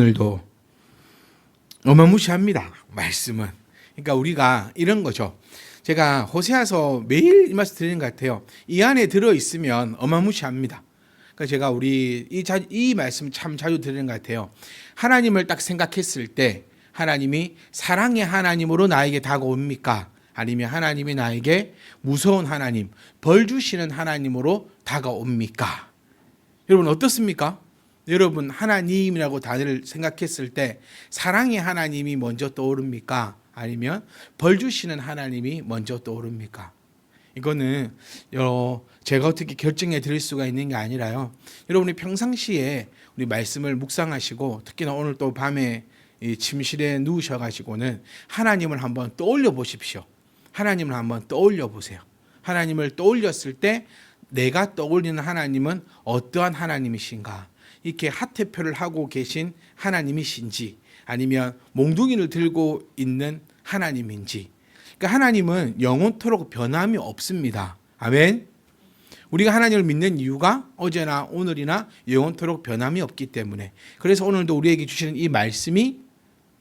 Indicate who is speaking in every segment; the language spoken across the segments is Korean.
Speaker 1: 오늘도 어마무시합니다. 말씀은. 그러니까 우리가 이런 거죠. 제가 호세아서 매일 이 말씀 드리는 것 같아요. 이 안에 들어 있으면 어마무시합니다. 그러니까 제가 우리 이, 자, 이 말씀 참 자주 드리는 것 같아요. 하나님을 딱 생각했을 때 하나님이 사랑의 하나님으로 나에게 다가옵니까? 아니면 하나님이 나에게 무서운 하나님, 벌 주시는 하나님으로 다가옵니까? 여러분 어떻습니까? 여러분 하나님이라고 단어를 생각했을 때 사랑의 하나님이 먼저 떠오릅니까? 아니면 벌 주시는 하나님이 먼저 떠오릅니까? 이거는 어, 제가 어떻게 결정해 드릴 수가 있는 게 아니라요. 여러분이 평상시에 우리 말씀을 묵상하시고 특히나 오늘 또 밤에 이 침실에 누우셔 가지고는 하나님을 한번 떠올려 보십시오. 하나님을 한번 떠올려 보세요. 하나님을 떠올렸을 때 내가 떠올리는 하나님은 어떠한 하나님이신가? 이렇게 하태표를 하고 계신 하나님이신지 아니면 몽둥이를 들고 있는 하나님인지. 그러니까 하나님은 영원토록 변함이 없습니다. 아멘. 우리가 하나님을 믿는 이유가 어제나 오늘이나 영원토록 변함이 없기 때문에 그래서 오늘도 우리에게 주시는 이 말씀이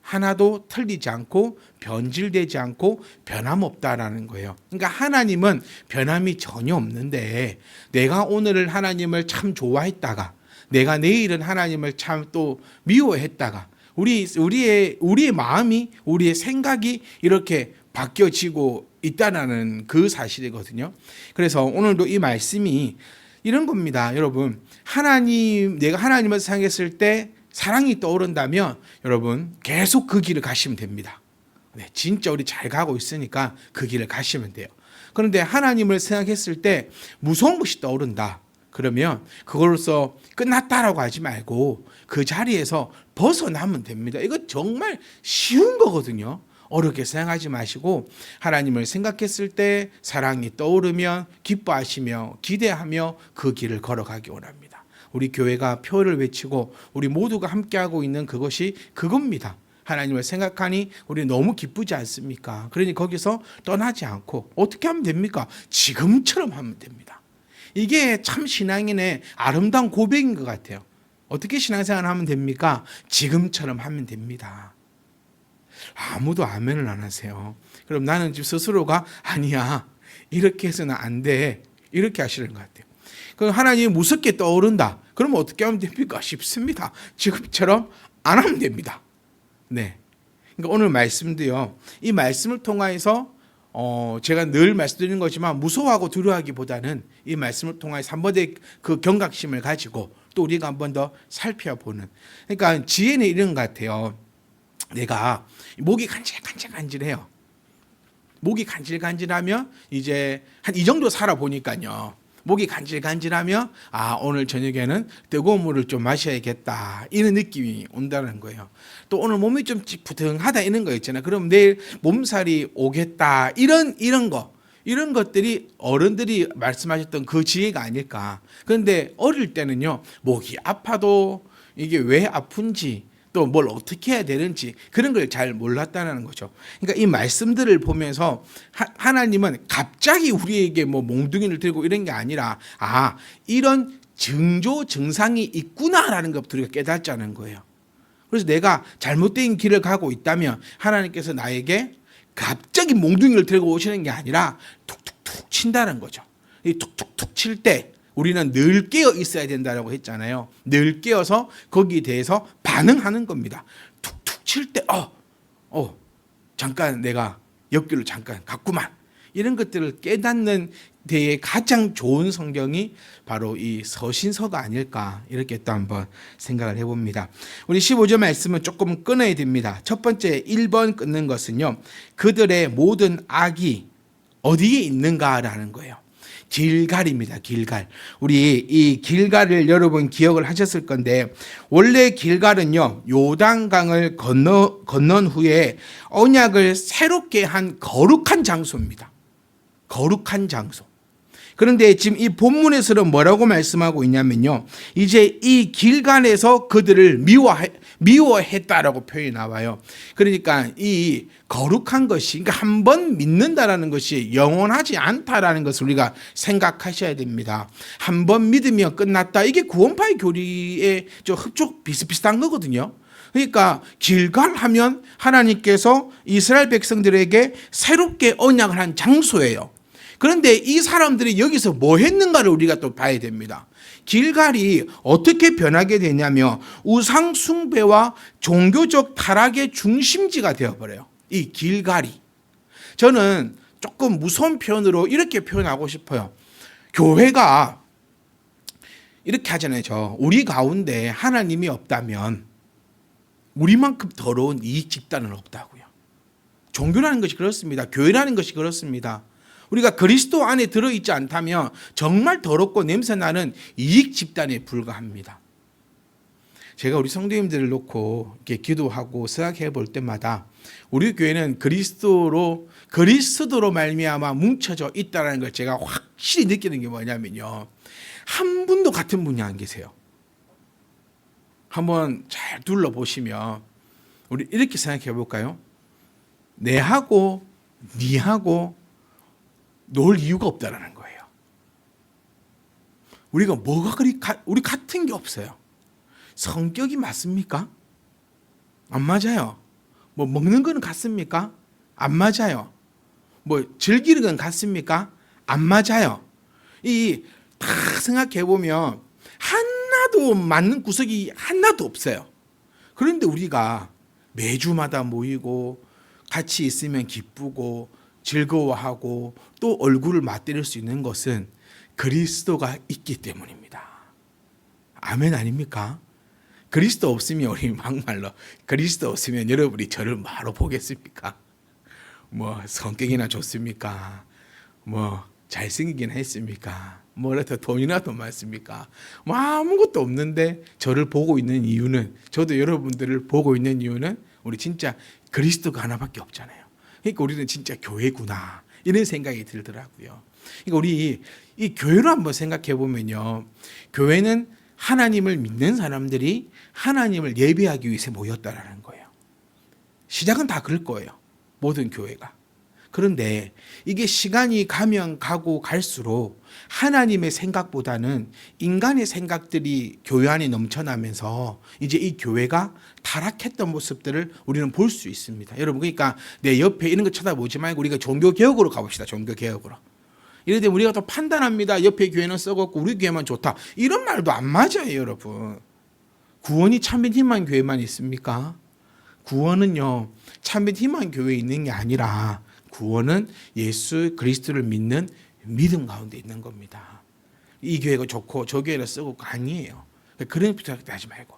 Speaker 1: 하나도 틀리지 않고 변질되지 않고 변함없다라는 거예요. 그러니까 하나님은 변함이 전혀 없는데 내가 오늘을 하나님을 참 좋아했다가 내가 내일은 하나님을 참 또 미워했다가 우리 우리의 우리의 마음이 우리의 생각이 이렇게 바뀌어지고 있다라는 그 사실이거든요. 그래서 오늘도 이 말씀이 이런 겁니다. 여러분, 하나님 내가 하나님을 생각했을 때 사랑이 떠오른다면 여러분 계속 그 길을 가시면 됩니다. 네, 진짜 우리 잘 가고 있으니까 그 길을 가시면 돼요. 그런데 하나님을 생각했을 때 무서운 것이 떠오른다. 그러면 그걸로서 끝났다라고 하지 말고 그 자리에서 벗어나면 됩니다. 이거 정말 쉬운 거거든요. 어렵게 생각하지 마시고 하나님을 생각했을 때 사랑이 떠오르면 기뻐하시며 기대하며 그 길을 걸어가기 원합니다. 우리 교회가 표를 외치고 우리 모두가 함께하고 있는 그것이 그겁니다. 하나님을 생각하니 우리 너무 기쁘지 않습니까? 그러니 거기서 떠나지 않고 어떻게 하면 됩니까? 지금처럼 하면 됩니다. 이게 참 신앙인의 아름다운 고백인 것 같아요. 어떻게 신앙생활 하면 됩니까? 지금처럼 하면 됩니다. 아무도 아멘을 안 하세요. 그럼 나는 지금 스스로가 아니야. 이렇게 해서는 안 돼. 이렇게 하시는 것 같아요. 그럼 하나님이 무섭게 떠오른다. 그러면 어떻게 하면 됩니까? 쉽습니다. 지금처럼 안 하면 됩니다. 네. 그러니까 오늘 말씀도요. 이 말씀을 통하여서 어 제가 늘 말씀드리는 거지만 무서워하고 두려워하기보다는 이 말씀을 통하여서 한 번의 그 경각심을 가지고 또 우리가 한 번 더 살펴보는. 그러니까 지혜는 이런 것 같아요. 내가 목이 간질간질간질해요. 목이 간질간질하면 이제 한 이 정도 살아 보니까요. 목이 간질간질하며 아 오늘 저녁에는 뜨거운 물을 좀 마셔야겠다 이런 느낌이 온다는 거예요. 또 오늘 몸이 좀 찌푸둥하다 이런 거 있잖아요. 그럼 내일 몸살이 오겠다 이런 이런 거 이런 것들이 어른들이 말씀하셨던 그 지혜가 아닐까. 그런데 어릴 때는요 목이 아파도 이게 왜 아픈지 또 뭘 어떻게 해야 되는지 그런 걸 잘 몰랐다는 거죠. 그러니까 이 말씀들을 보면서 하, 나님은 갑자기 우리에게 뭐 몽둥이를 들고 이런 게 아니라 아 이런 증조 증상이 있구나라는 것부터 우리가 깨닫자는 거예요. 그래서 내가 잘못된 길을 가고 있다면 하나님께서 나에게 갑자기 몽둥이를 들고 오시는 게 아니라 툭툭툭 친다는 거죠. 이 툭툭툭 칠 때 우리는 늘 깨어 있어야 된다라고 했잖아요. 늘 깨어서 거기에 대해서 반응하는 겁니다. 툭툭 칠 때, 어, 어, 잠깐 내가 옆길로 잠깐 갔구만. 이런 것들을 깨닫는 데에 가장 좋은 성경이 바로 이 서신서가 아닐까 이렇게 또 한번 생각을 해봅니다. 우리 15절 말씀은 조금 끊어야 됩니다. 첫 번째 1번 끊는 것은요. 그들의 모든 악이 어디에 있는가라는 거예요. 길갈입니다. 길갈. 우리 이 길갈을 여러분 기억을 하셨을 건데 원래 길갈은요. 요단강을 건너 건넌 후에 언약을 새롭게 한 거룩한 장소입니다. 거룩한 장소. 그런데 지금 이 본문에서는 뭐라고 말씀하고 있냐면요. 이제 이 길간에서 그들을 미워해, 미워했다라고 표현이 나와요. 그러니까 이 거룩한 것이, 그러니까 한 번 믿는다라는 것이 영원하지 않다라는 것을 우리가 생각하셔야 됩니다. 한 번 믿으면 끝났다. 이게 구원파의 교리에 좀 흡족 비슷비슷한 거거든요. 그러니까 길갈 하면 하나님께서 이스라엘 백성들에게 새롭게 언약을 한 장소예요. 그런데 이 사람들이 여기서 뭐 했는가를 우리가 또 봐야 됩니다. 길갈이 어떻게 변하게 되냐면 우상 숭배와 종교적 타락의 중심지가 되어버려요. 이 길갈이. 저는 조금 무서운 표현으로 이렇게 표현하고 싶어요. 교회가 이렇게 하잖아요. 저 우리 가운데 하나님이 없다면 우리만큼 더러운 이익 집단은 없다고요. 종교라는 것이 그렇습니다. 교회라는 것이 그렇습니다. 우리가 그리스도 안에 들어있지 않다면 정말 더럽고 냄새나는 이익 집단에 불과합니다. 제가 우리 성도님들을 놓고 이렇게 기도하고 생각해 볼 때마다 우리 교회는 그리스도로 그리스도로 말미암아 뭉쳐져 있다라는 걸 제가 확실히 느끼는 게 뭐냐면요. 한 분도 같은 분이 안 계세요. 한번 잘 둘러보시면 우리 이렇게 생각해 볼까요? 내하고 니하고 놀 이유가 없다라는 거예요. 우리가 뭐가 그리 가, 우리 같은 게 없어요. 성격이 맞습니까? 안 맞아요. 뭐 먹는 거는 같습니까? 안 맞아요. 뭐 즐기는 건 같습니까? 안 맞아요. 이 다 생각해 보면 하나도 맞는 구석이 하나도 없어요. 그런데 우리가 매주마다 모이고 같이 있으면 기쁘고 즐거워하고 또 얼굴을 맞대릴 수 있는 것은 그리스도가 있기 때문입니다. 아멘 아닙니까? 그리스도 없으면 우리 막말로 그리스도 없으면 여러분이 저를 뭐하러 보겠습니까? 뭐 성격이나 좋습니까? 뭐 잘생기긴 했습니까? 뭐라도 돈이나 더 많습니까? 뭐 아무것도 없는데 저를 보고 있는 이유는 저도 여러분들을 보고 있는 이유는 우리 진짜 그리스도가 하나밖에 없잖아요. 그러니까 우리는 진짜 교회구나 이런 생각이 들더라고요. 그러니까 우리 이 교회로 한번 생각해 보면요, 교회는 하나님을 믿는 사람들이 하나님을 예배하기 위해서 모였다라는 거예요. 시작은 다 그럴 거예요. 모든 교회가. 그런데 이게 시간이 가면 가고 갈수록 하나님의 생각보다는 인간의 생각들이 교회 안에 넘쳐나면서 이제 이 교회가 타락했던 모습들을 우리는 볼 수 있습니다. 여러분 그러니까 내 옆에 이런 거 쳐다보지 말고 우리가 종교 개혁으로 가봅시다. 종교 개혁으로. 때 우리가 또 판단합니다. 옆에 교회는 썩었고 우리 교회만 좋다. 이런 말도 안 맞아요, 여러분. 구원이 참된 희망 교회만 있습니까? 구원은요 참된 희망 교회에 있는 게 아니라 구원은 예수 그리스도를 믿는 믿음 가운데 있는 겁니다. 이 교회가 좋고 저 교회는 쓰고 아니에요. 그런 부탁 하지 말고.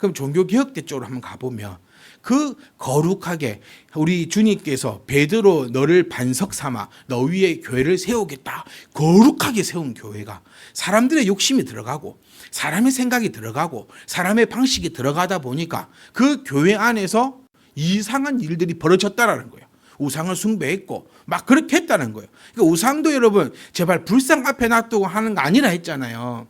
Speaker 1: 그럼 종교 개혁 때 쪽으로 한번 가보면 그 거룩하게 우리 주님께서 베드로 너를 반석 삼아 너 위에 교회를 세우겠다. 거룩하게 세운 교회가 사람들의 욕심이 들어가고 사람의 생각이 들어가고 사람의 방식이 들어가다 보니까 그 교회 안에서 이상한 일들이 벌어졌다라는 거예요. 우상을 숭배했고 막 그렇게 했다는 거예요. 그러니까 우상도 여러분 제발 불상 앞에 놔두고 하는 거 아니라 했잖아요.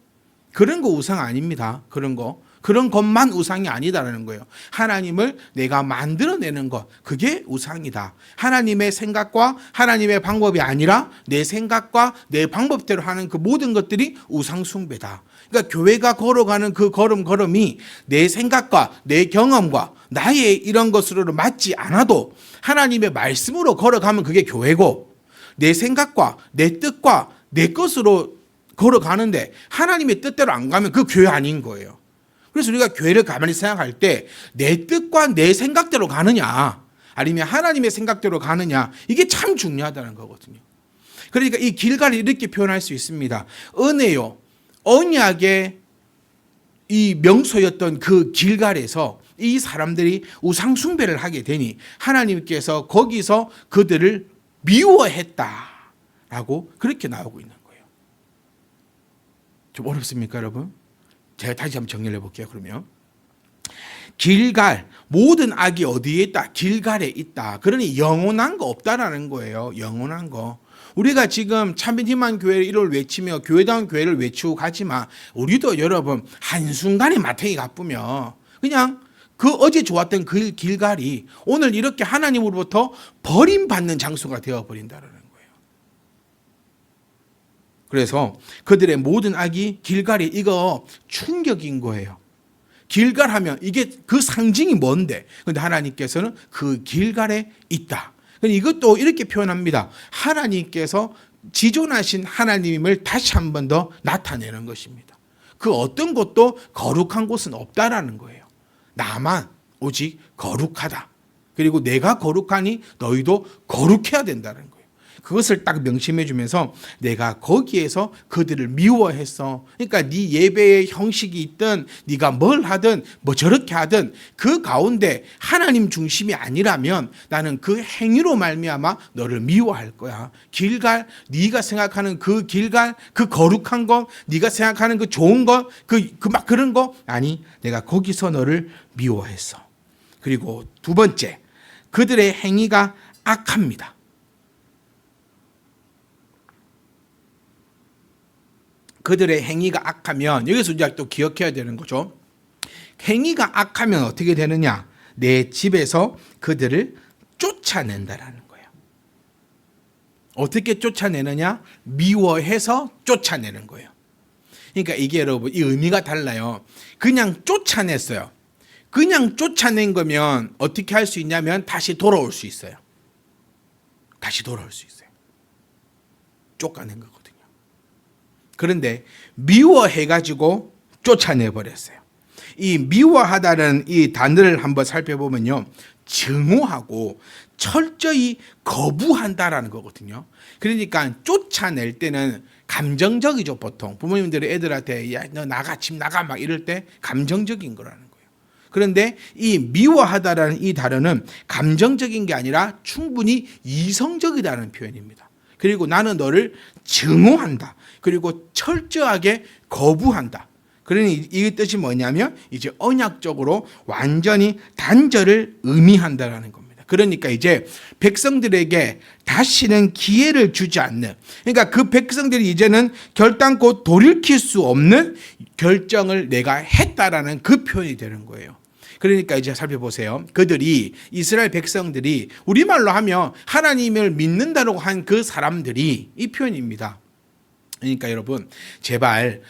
Speaker 1: 그런 거 우상 아닙니다. 그런 거. 그런 것만 우상이 아니다라는 거예요. 하나님을 내가 만들어내는 것, 그게 우상이다. 하나님의 생각과 하나님의 방법이 아니라 내 생각과 내 방법대로 하는 그 모든 것들이 우상숭배다. 그러니까 교회가 걸어가는 그 걸음 걸음이 내 생각과 내 경험과 나의 이런 것으로 맞지 않아도 하나님의 말씀으로 걸어가면 그게 교회고 내 생각과 내 뜻과 내 것으로 걸어가는데 하나님의 뜻대로 안 가면 그 교회 아닌 거예요. 그래서 우리가 교회를 가만히 생각할 때 내 뜻과 내 생각대로 가느냐 아니면 하나님의 생각대로 가느냐 이게 참 중요하다는 거거든요. 그러니까 이 길가를 이렇게 표현할 수 있습니다. 은혜요. 언약의 이 명소였던 그 길갈에서 이 사람들이 우상 숭배를 하게 되니 하나님께서 거기서 그들을 미워했다라고 그렇게 나오고 있는 거예요. 좀 어렵습니까, 여러분? 제가 다시 한번 정리를 해볼게요. 그러면 길갈 모든 악이 어디에 있다? 길갈에 있다. 그러니 영원한 거 없다라는 거예요. 영원한 거. 우리가 지금 희망 교회를 이를 외치며 교회다운 교회를 외치고 가지만 우리도 여러분 한순간에 마탱이 가쁘면 그냥 그 어제 좋았던 그 길갈이 오늘 이렇게 하나님으로부터 버림받는 장소가 되어 버린다는 거예요. 그래서 그들의 모든 악이 길갈이 이거 충격인 거예요. 길갈 하면 이게 그 상징이 뭔데? 근데 하나님께서는 그 길갈에 있다. 근데 이것도 이렇게 표현합니다. 하나님께서 지존하신 하나님을 다시 한 번 더 나타내는 것입니다. 그 어떤 곳도 거룩한 곳은 없다라는 거예요. 나만 오직 거룩하다. 그리고 내가 거룩하니 너희도 거룩해야 된다는 거예요. 그것을 딱 명심해 주면서 내가 거기에서 그들을 미워했어. 그러니까 네 예배의 형식이 있든 네가 뭘 하든 뭐 저렇게 하든 그 가운데 하나님 중심이 아니라면 나는 그 행위로 말미암아 너를 미워할 거야. 길갈 네가 생각하는 그 길갈 그 거룩한 거 네가 생각하는 그 좋은 거그 그 막 그런 거 아니 내가 거기서 너를 미워했어. 그리고 두 번째 그들의 행위가 악합니다. 그들의 행위가 악하면 여기서 이제 또 기억해야 되는 거죠. 행위가 악하면 어떻게 되느냐? 내 집에서 그들을 쫓아낸다라는 거예요. 어떻게 쫓아내느냐? 미워해서 쫓아내는 거예요. 그러니까 이게 여러분 이 의미가 달라요. 그냥 쫓아냈어요. 그냥 쫓아낸 거면 어떻게 할 수 있냐면 다시 돌아올 수 있어요. 다시 돌아올 수 있어요. 쫓아낸 거거든요. 그런데 미워해가지고 쫓아내 버렸어요. 이 미워하다는 이 단어를 한번 살펴보면요. 증오하고 철저히 거부한다라는 거거든요. 그러니까 쫓아낼 때는 감정적이죠, 보통. 부모님들이 애들한테 야, 너 나가, 집 나가 막 이럴 때 감정적인 거라는 거예요. 그런데 이 미워하다라는 이 단어는 감정적인 게 아니라 충분히 이성적이다는 표현입니다. 그리고 나는 너를 증오한다. 그리고 철저하게 거부한다. 그러니 이 뜻이 뭐냐면 이제 언약적으로 완전히 단절을 의미한다라는 겁니다. 그러니까 이제 백성들에게 다시는 기회를 주지 않는 그러니까 그 백성들이 이제는 결단코 돌이킬 수 없는 결정을 내가 했다라는 그 표현이 되는 거예요. 그러니까 이제 살펴보세요. 그들이 이스라엘 백성들이 우리말로 하면 하나님을 믿는다고 한 그 사람들이 이 표현입니다. 그러니까 여러분 제발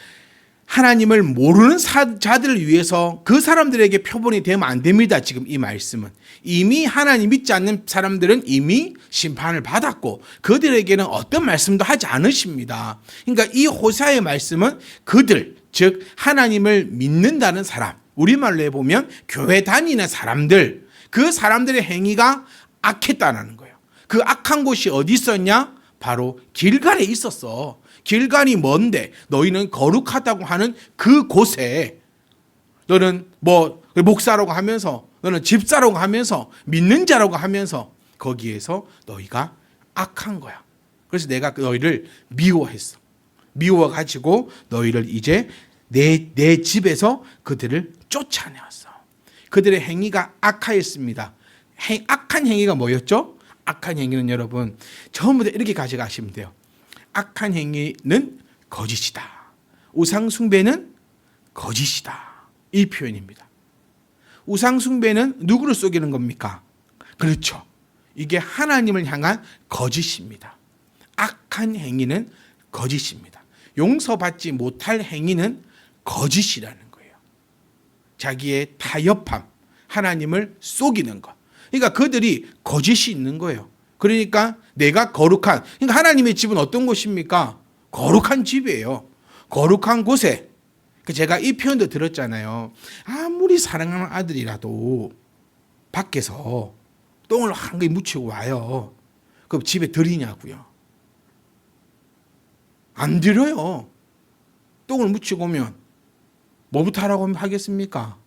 Speaker 1: 하나님을 모르는 자들을 위해서 그 사람들에게 표본이 되면 안 됩니다. 지금 이 말씀은 이미 하나님 믿지 않는 사람들은 이미 심판을 받았고 그들에게는 어떤 말씀도 하지 않으십니다. 그러니까 이 호사의 말씀은 그들 즉 하나님을 믿는다는 사람 우리말로 해보면 교회 다니는 사람들 그 사람들의 행위가 악했다는 거예요. 그 악한 곳이 어디 있었냐? 바로 길갈에 있었어. 길갈이 뭔데? 너희는 거룩하다고 하는 그 곳에 너는 뭐 목사라고 하면서 너는 집사라고 하면서 믿는 자라고 하면서 거기에서 너희가 악한 거야. 그래서 내가 너희를 미워했어. 미워 가지고 너희를 이제 내, 내 집에서 그들을 쫓아내었어. 그들의 행위가 악하였습니다. 행, 악한 행위가 뭐였죠? 악한 행위는 여러분 처음부터 이렇게 가져가시면 돼요. 악한 행위는 거짓이다. 우상 숭배는 거짓이다. 이 표현입니다. 우상 숭배는 누구를 속이는 겁니까? 그렇죠. 이게 하나님을 향한 거짓입니다. 악한 행위는 거짓입니다. 용서받지 못할 행위는 거짓이라는 거예요. 자기의 타협함, 하나님을 속이는 것. 그러니까 그들이 거짓이 있는 거예요. 그러니까 내가 거룩한, 그러니까 하나님의 집은 어떤 곳입니까? 거룩한 집이에요. 거룩한 곳에. 그 제가 이 표현도 들었잖아요. 아무리 사랑하는 아들이라도 밖에서 똥을 한 개 묻히고 와요. 그럼 집에 들이냐고요. 안 들어요. 똥을 묻히고 오면 뭐부터 하라고 하겠습니까?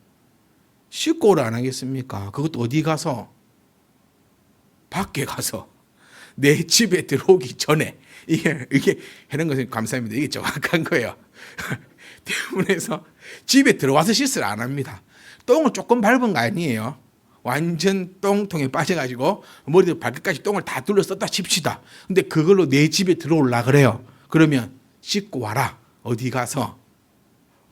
Speaker 1: 씻고 오라 안 하겠습니까? 그것도 어디 가서? 밖에 가서 내 집에 들어오기 전에 이게 이게 하는 것은 감사합니다. 이게 정확한 거예요. 대문에서 집에 들어와서 씻을 안 합니다. 똥을 조금 밟은 거 아니에요. 완전 똥통에 빠져가지고 머리부터 발끝까지 똥을 다 둘러 썼다 칩시다. 근데 그걸로 내 집에 들어올라 그래요. 그러면 씻고 와라. 어디 가서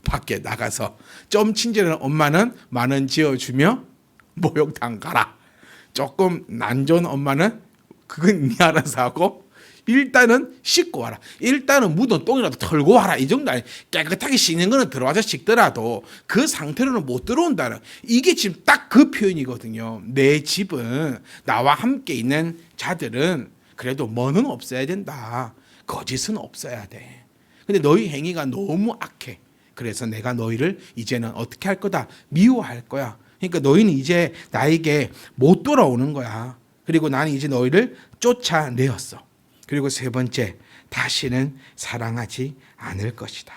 Speaker 1: 밖에 나가서 좀 친절한 엄마는 만 원 지어주며 목욕탕 가라. 조금 난 좋은 엄마는 그건 니 알아서 하고 일단은 씻고 와라. 일단은 묻은 똥이라도 털고 와라. 이 정도 아니 깨끗하게 씻는 거는 들어와서 씻더라도 그 상태로는 못 들어온다는 이게 지금 딱 그 표현이거든요. 내 집은 나와 함께 있는 자들은 그래도 뭐는 없어야 된다. 거짓은 없어야 돼. 근데 너희 행위가 너무 악해. 그래서 내가 너희를 이제는 어떻게 할 거다? 미워할 거야. 그러니까 너희는 이제 나에게 못 돌아오는 거야. 그리고 나는 이제 너희를 쫓아내었어. 그리고 세 번째, 다시는 사랑하지 않을 것이다.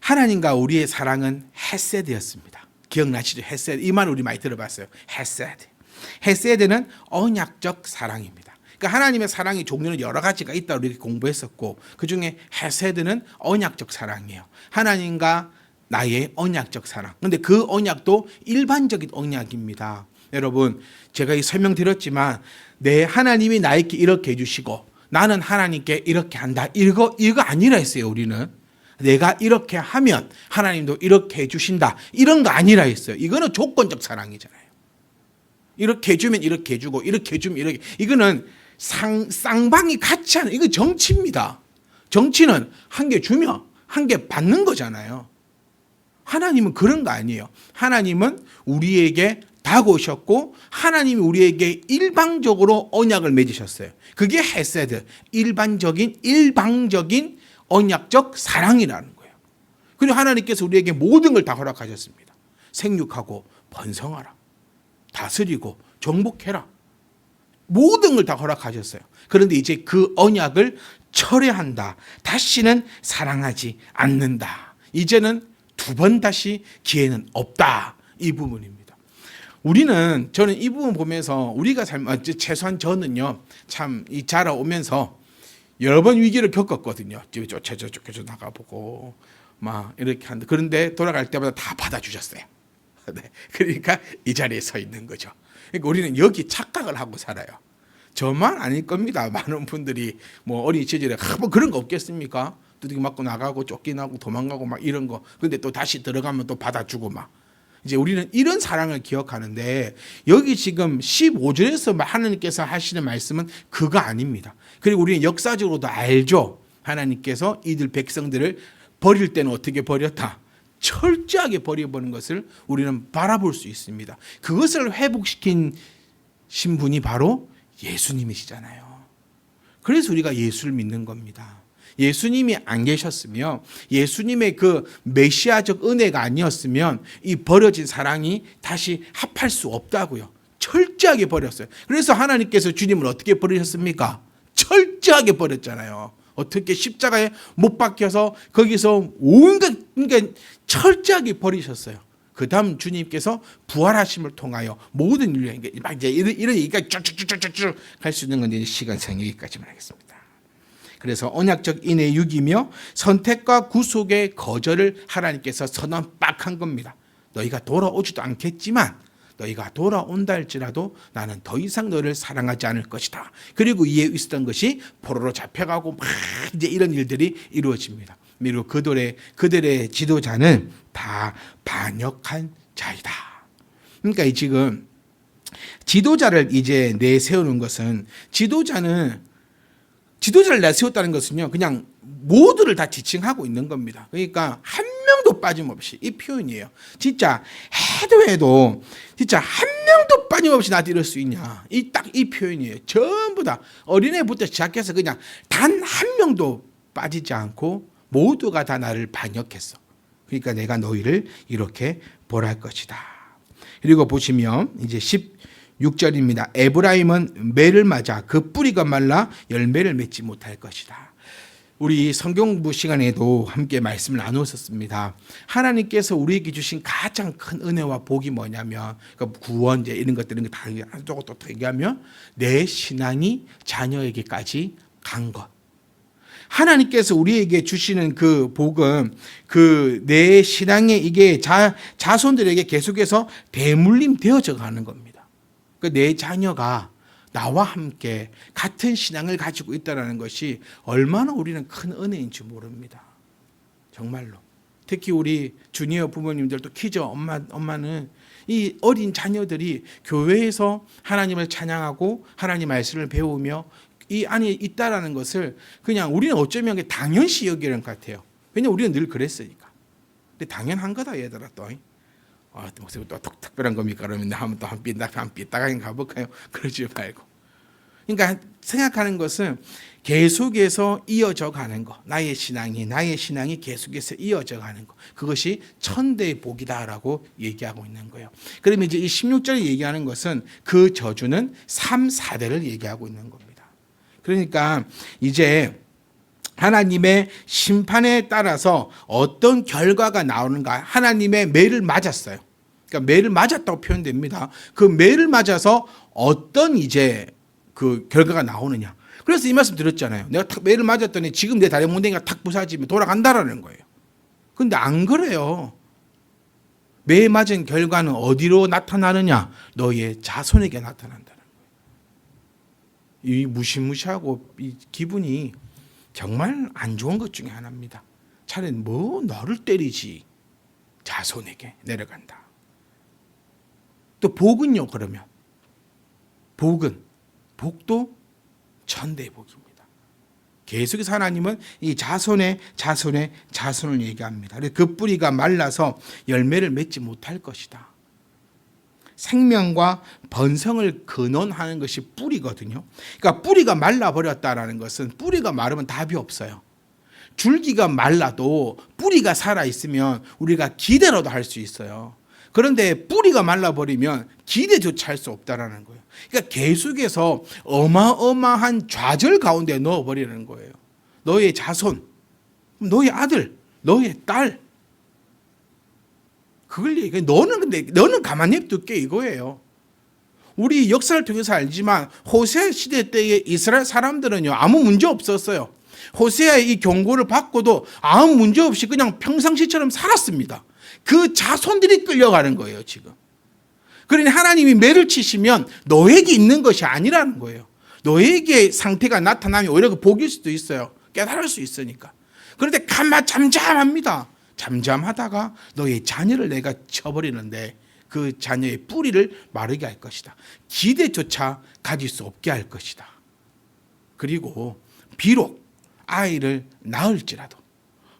Speaker 1: 하나님과 우리의 사랑은 헤세드였습니다. 기억나시죠? 헤세드. 이 말 우리 많이 들어봤어요. 헤세드. 헤세드는 언약적 사랑입니다. 그러니까 하나님의 사랑의 종류는 여러 가지가 있다고 이렇게 공부했었고 그 중에 헤세드는 언약적 사랑이에요. 하나님과 나의 언약적 사랑. 근데 그 언약도 일반적인 언약입니다. 여러분, 제가 이 설명드렸지만 내 하나님이 나에게 이렇게 해주시고 나는 하나님께 이렇게 한다. 이거 이거 아니라 했어요. 우리는 내가 이렇게 하면 하나님도 이렇게 해주신다. 이런 거 아니라 했어요. 이거는 조건적 사랑이잖아요. 이렇게 해주면 이렇게 해주고 이렇게 해주면 이렇게 이거는 상, 쌍방이 같이 하는 이거 정치입니다. 정치는 한 개 주면 한개 받는 거잖아요. 하나님은 그런 거 아니에요. 하나님은 우리에게 다가오셨고 하나님이 우리에게 일방적으로 언약을 맺으셨어요. 그게 헤세드, 일반적인 일방적인 언약적 사랑이라는 거예요. 그리고 하나님께서 우리에게 모든 걸 다 허락하셨습니다. 생육하고 번성하라. 다스리고 정복해라. 모든 걸 다 허락하셨어요. 그런데 이제 그 언약을 철회한다. 다시는 사랑하지 않는다. 이제는 두 번 다시 기회는 없다. 이 부분입니다. 우리는 저는 이 부분 보면서 우리가 삶 아, 최소한 저는요 참 이 자라오면서 여러 번 위기를 겪었거든요. 집에 쫓아져 쫓겨져 나가보고 막 이렇게 한데 그런데 돌아갈 때마다 다 받아주셨어요. 네. 그러니까 이 자리에 서 있는 거죠. 그러니까 우리는 여기 착각을 하고 살아요. 저만 아닐 겁니다. 많은 분들이 뭐 어린 시절에 아, 뭐 그런 거 없겠습니까? 두들기 맞고 나가고 쫓겨나고 도망가고 막 이런 거. 근데 또 다시 들어가면 또 받아주고 막. 이제 우리는 이런 사랑을 기억하는데 여기 지금 15절에서 하나님께서 하시는 말씀은 그거 아닙니다. 그리고 우리는 역사적으로도 알죠. 하나님께서 이들 백성들을 버릴 때는 어떻게 버렸다. 철저하게 버려버린 것을 우리는 바라볼 수 있습니다. 그것을 회복시킨 신분이 바로 예수님이시잖아요. 그래서 우리가 예수를 믿는 겁니다. 예수님이 안 계셨으며 예수님의 그 메시아적 은혜가 아니었으면 이 버려진 사랑이 다시 합할 수 없다고요. 철저하게 버렸어요. 그래서 하나님께서 주님을 어떻게 버리셨습니까? 철저하게 버렸잖아요. 어떻게 십자가에 못 박혀서 거기서 온갖 그러니까 철저하게 버리셨어요. 그 다음 주님께서 부활하심을 통하여 모든 인류에게 막 이제 이런, 이런 얘기가 쭉쭉쭉쭉쭉 갈 수 있는 건데 시간상 여기까지만 하겠습니다. 그래서 언약적 인의 육이며 선택과 구속의 거절을 하나님께서 선언 빡한 겁니다. 너희가 돌아오지도 않겠지만 너희가 돌아온다 할지라도 나는 더 이상 너를 사랑하지 않을 것이다. 그리고 이에 있었던 것이 포로로 잡혀가고 막 이제 이런 일들이 이루어집니다. 그리고 그들의 그들의 지도자는 다 반역한 자이다. 그러니까 지금 지도자를 이제 내세우는 것은 지도자는 지도자를 내세웠다는 것은요, 그냥 모두를 다 지칭하고 있는 겁니다. 그러니까 한 명도 빠짐없이 이 표현이에요. 진짜 해도 해도 진짜 한 명도 빠짐없이 나한테 수 있냐. 이 딱 이 표현이에요. 전부 다 어린애부터 시작해서 그냥 단 한 명도 빠지지 않고 모두가 다 나를 반역했어. 그러니까 내가 너희를 이렇게 벌할 것이다. 그리고 보시면 이제 16절입니다. 에브라임은 매를 맞아 그 뿌리가 말라 열매를 맺지 못할 것이다. 우리 성경부 시간에도 함께 말씀을 나누었습니다. 하나님께서 우리에게 주신 가장 큰 은혜와 복이 뭐냐면 그러니까 구원 이제 이런 것들은 다또 얘기하면 내 신앙이 자녀에게까지 간 것. 하나님께서 우리에게 주시는 그 복은 그 내 신앙에 이게 자, 자손들에게 계속해서 대물림 되어져 가는 겁니다. 그 내 자녀가 나와 함께 같은 신앙을 가지고 있다는 것이 얼마나 우리는 큰 은혜인지 모릅니다. 정말로. 특히 우리 주니어 부모님들도 키죠. 엄마, 엄마는 이 어린 자녀들이 교회에서 하나님을 찬양하고 하나님 말씀을 배우며 이 안에 있다라는 것을 그냥 우리는 어쩌면 당연시 여기는 것 같아요. 왜냐면 우리는 늘 그랬으니까. 근데 당연한 거다 얘들아 또. 아, 또 무슨 또 특- 특별한 겁니까? 그러면 한번 또한 삐딱 한 삐딱하게 가볼까요? 그러지 말고. 그러니까 생각하는 것은 계속해서 이어져 가는 거. 나의 신앙이 나의 신앙이 계속해서 이어져 가는 거. 그것이 천대의 복이다라고 얘기하고 있는 거예요. 그러면 이제 이 16절에 얘기하는 것은 그 저주는 3, 4대를 얘기하고 있는 겁니다. 그러니까 이제 하나님의 심판에 따라서 어떤 결과가 나오는가 하나님의 매를 맞았어요. 그러니까 매를 맞았다고 표현됩니다. 그 매를 맞아서 어떤 이제 그 결과가 나오느냐. 그래서 이 말씀 드렸잖아요. 내가 탁 매를 맞았더니 지금 내 다리 몽댕이가 탁 부사지면 돌아간다라는 거예요. 근데 안 그래요. 매 맞은 결과는 어디로 나타나느냐? 너의 자손에게 나타난다는 거예요. 이 무시무시하고 이 기분이 정말 안 좋은 것 중에 하나입니다. 차라리 뭐 너를 때리지 자손에게 내려간다. 또 복은요 그러면 복은 복도 천대의 복입니다. 계속해서 하나님은 이 자손의 자손의 자손을 얘기합니다. 그 뿌리가 말라서 열매를 맺지 못할 것이다. 생명과 번성을 근원하는 것이 뿌리거든요. 그러니까 뿌리가 말라 버렸다라는 것은 뿌리가 마르면 답이 없어요. 줄기가 말라도 뿌리가 살아 있으면 우리가 기대라도 할 수 있어요. 그런데 뿌리가 말라 버리면 기대조차 할 수 없다라는 거예요. 그러니까 계속해서 어마어마한 좌절 가운데 넣어 버리는 거예요. 너의 자손, 너의 아들, 너의 딸, 그걸 얘기해. 너는 근데 너는 가만히 냅둘게 이거예요. 우리 역사를 통해서 알지만 호세 시대 때의 이스라엘 사람들은요 아무 문제 없었어요. 호세의 이 경고를 받고도 아무 문제 없이 그냥 평상시처럼 살았습니다. 그 자손들이 끌려가는 거예요 지금. 그러니 하나님이 매를 치시면 너에게 있는 것이 아니라는 거예요. 너에게 상태가 나타나면 오히려 그 복일 수도 있어요. 깨달을 수 있으니까. 그런데 가만 잠잠합니다. 잠잠하다가 너의 자녀를 내가 쳐버리는데 그 자녀의 뿌리를 마르게 할 것이다. 기대조차 가질 수 없게 할 것이다. 그리고 비록 아이를 낳을지라도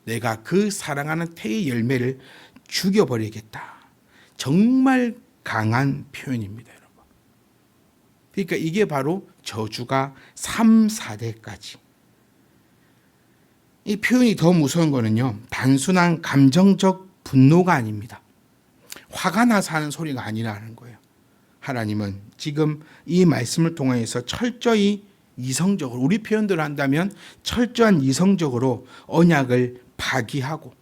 Speaker 1: 내가 그 사랑하는 태의 열매를 죽여버리겠다. 정말 강한 표현입니다, 여러분. 그러니까 이게 바로 저주가 3, 4대까지. 이 표현이 더 무서운 거는요. 단순한 감정적 분노가 아닙니다. 화가 나서 하는 소리가 아니라는 거예요. 하나님은 지금 이 말씀을 통해서 철저히 이성적으로 우리 표현대로 한다면 철저한 이성적으로 언약을 파기하고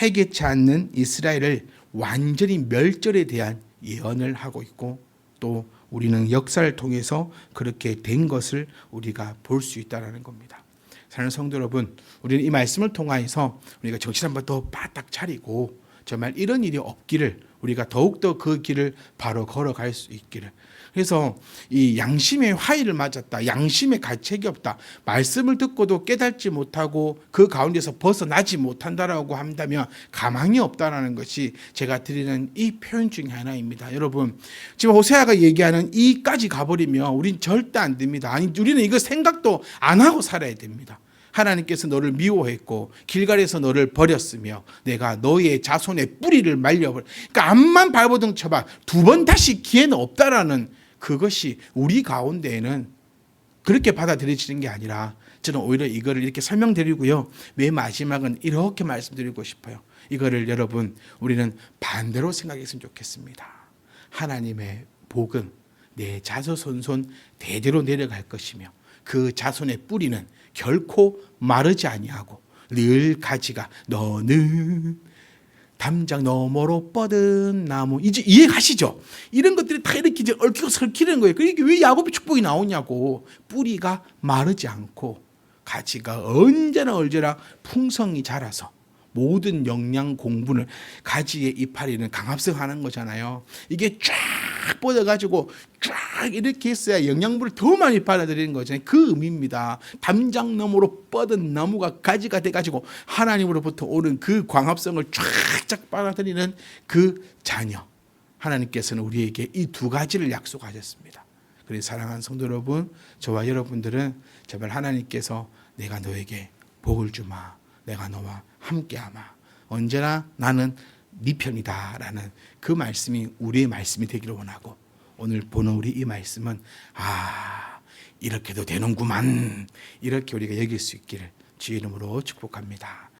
Speaker 1: 회개치 않는 이스라엘을 완전히 멸절에 대한 예언을 하고 있고 또 우리는 역사를 통해서 그렇게 된 것을 우리가 볼 수 있다라는 겁니다. 사랑하는 성도 여러분, 우리는 이 말씀을 통하여서 우리가 정신 한번 더 바짝 차리고 정말 이런 일이 없기를 우리가 더욱더 그 길을 바로 걸어갈 수 있기를 그래서 이 양심의 화의를 맞았다. 양심의 가책이 없다. 말씀을 듣고도 깨닫지 못하고 그 가운데서 벗어나지 못한다라고 한다면 가망이 없다라는 것이 제가 드리는 이 표현 중에 하나입니다. 여러분, 지금 호세아가 얘기하는 이까지 가버리면 우린 절대 안 됩니다. 아니, 우리는 이거 생각도 안 하고 살아야 됩니다. 하나님께서 너를 미워했고 길갈에서 너를 버렸으며 내가 너의 자손의 뿌리를 말려버려. 그러니까 앞만 발버둥 쳐봐. 두 번 다시 기회는 없다라는 그것이 우리 가운데에는 그렇게 받아들여지는 게 아니라 저는 오히려 이거를 이렇게 설명드리고요. 맨 마지막은 이렇게 말씀드리고 싶어요. 이거를 여러분 우리는 반대로 생각했으면 좋겠습니다. 하나님의 복은 내 자손손손 대대로 내려갈 것이며 그 자손의 뿌리는 결코 마르지 아니하고 늘 가지가 너는 담장 너머로 뻗은 나무 이제 이해가시죠? 이런 것들이 다 이렇게 이제 얽히고 설키는 거예요. 그러니까 왜 야곱의 축복이 나오냐고 뿌리가 마르지 않고 가지가 언제나 언제나 풍성히 자라서 모든 영양 공분을 가지의 이파리는 강합성하는 거잖아요. 이게 쫙 뻗어가지고 쫙 이렇게 있어야 영양분을 더 많이 받아들이는 거잖아요. 그 의미입니다. 담장 너머로 뻗은 나무가 가지가 돼가지고 하나님으로부터 오는 그 광합성을 쫙쫙 빨아들이는 그 자녀. 하나님께서는 우리에게 이 두 가지를 약속하셨습니다. 그래서 사랑하는 성도 여러분, 저와 여러분들은 제발 하나님께서 내가 너에게 복을 주마, 내가 너와 함께하마. 언제나 나는 네 편이다라는 그 말씀이 우리의 말씀이 되기를 원하고 오늘 보는 우리 이 말씀은 아 이렇게도 되는구만 이렇게 우리가 여길 수 있기를 주의 이름으로 축복합니다.